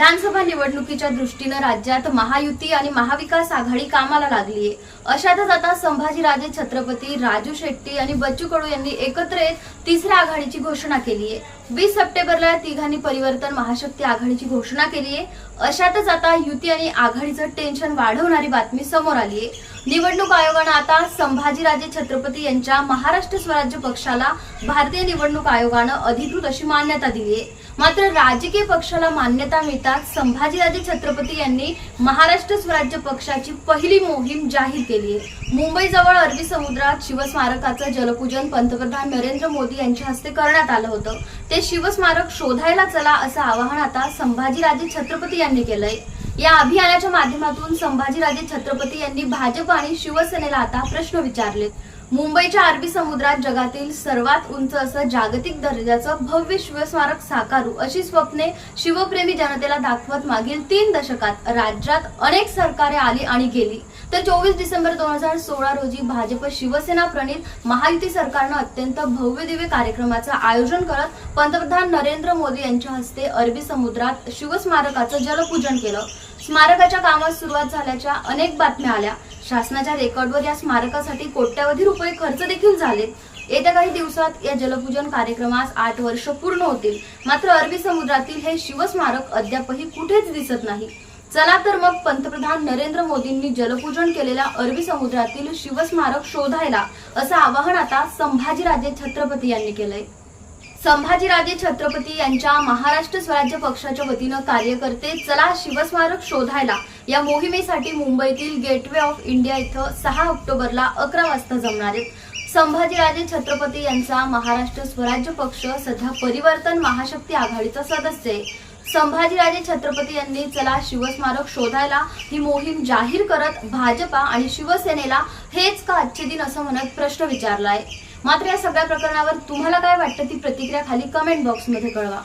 विधानसभा निवडणुकीच्या दृष्टीनं राज्यात महायुती आणि महाविकास आघाडी कामाला लागलीये. अशातच आता संभाजीराजे छत्रपती राजू शेट्टी आणि बच्चू कडू यांनी एकत्र येत तिसऱ्या आघाडीची घोषणा केली आहे वीस सप्टेंबरला या तिघांनी परिवर्तन महाशक्ती आघाडीची घोषणा केली आहे अशातच आता युती आणि आघाडीचं टेन्शन वाढवणारी बातमी समोर आली आहे निवडणूक आयोगानं आता संभाजीराजे छत्रपती यांच्या महाराष्ट्र स्वराज्य पक्षाला भारतीय निवडणूक आयोगानं अधिकृत अशी मान्यता दिली आहे. मात्र राजकीय पक्षाला मान्यता मिळताच संभाजीराजे छत्रपती यांनी महाराष्ट्र स्वराज्य पक्षाची पहिली मोहीम जाहीर केली आहे. मुंबईजवळ अरबी समुद्रात शिवस्मारकाचं जलपूजन पंतप्रधान नरेंद्र मोदी यांच्या हस्ते करण्यात आलं होतं. ते शिवस्मारक शोधायला चला असं आवाहन आता संभाजीराजे छत्रपती यांनी केलंय. या अभियानाच्या माध्यमातून संभाजीराजे छत्रपती यांनी भाजप आणि शिवसेनेला आता प्रश्न विचारलेत. मुंबईच्या अरबी समुद्रात जगातील सर्वात उंच असं जागतिक दर्जाचं भव्य शिवस्मारक साकारू अशी स्वप्ने शिवप्रेमी जनतेला दाखवत मागील तीन दशकात राज्यात अनेक सरकारे आली आणि गेली. तर चोवीस डिसेंबर दोन हजार सोळा रोजी भाजप शिवसेना प्रणित महायुती सरकारनं अत्यंत भव्य दिव्य कार्यक्रमाचं आयोजन करत पंतप्रधान नरेंद्र मोदी यांच्या हस्ते अरबी समुद्रात शिवस्मारकाचं जलपूजन केलं. स्मारकाच्या कामात सुरुवात झाल्याच्या अनेक बातम्या आल्या. शासनाच्या रेकॉर्डवर या स्मारकासाठी कोट्यवधी रुपये खर्च देखील झालेत येत्या काही दिवसात या जलपूजन कार्यक्रमास आठ वर्ष पूर्ण होतील. मात्र अरबी समुद्रातील हे शिवस्मारक अद्यापही कुठेच दिसत नाही. चला तर मग पंतप्रधान नरेंद्र मोदींनी जलपूजन केलेल्या अरबी समुद्रातील शिवस्मारक शोधायला असं आवाहन आता संभाजीराजे छत्रपती यांनी केलंय. संभाजीराजे छत्रपती यांच्या महाराष्ट्र स्वराज्य पक्षाच्या वतीनं कार्यकर्ते चला शिवस्मारक शोधायला या मोहिमेसाठी मुंबईतील गेटवे ऑफ इंडिया इथं सहा ऑक्टोबरला अकरा वाजता जमणार आहेत. संभाजीराजे छत्रपती यांचा महाराष्ट्र स्वराज्य पक्ष सध्या परिवर्तन महाशक्ती आघाडीचा सदस्य आहे. संभाजीराजे छत्रपती यांनी चला शिवस्मारक शोधायला ही मोहीम जाहीर करत भाजपा आणि शिवसेनेला हेच का आजचे दिन असं म्हणत प्रश्न विचारलाय. मात्र या सगळ्या प्रकरणावर तुम्हाला काय वाटतं ती प्रतिक्रिया खाली कमेंट बॉक्समध्ये कळवा.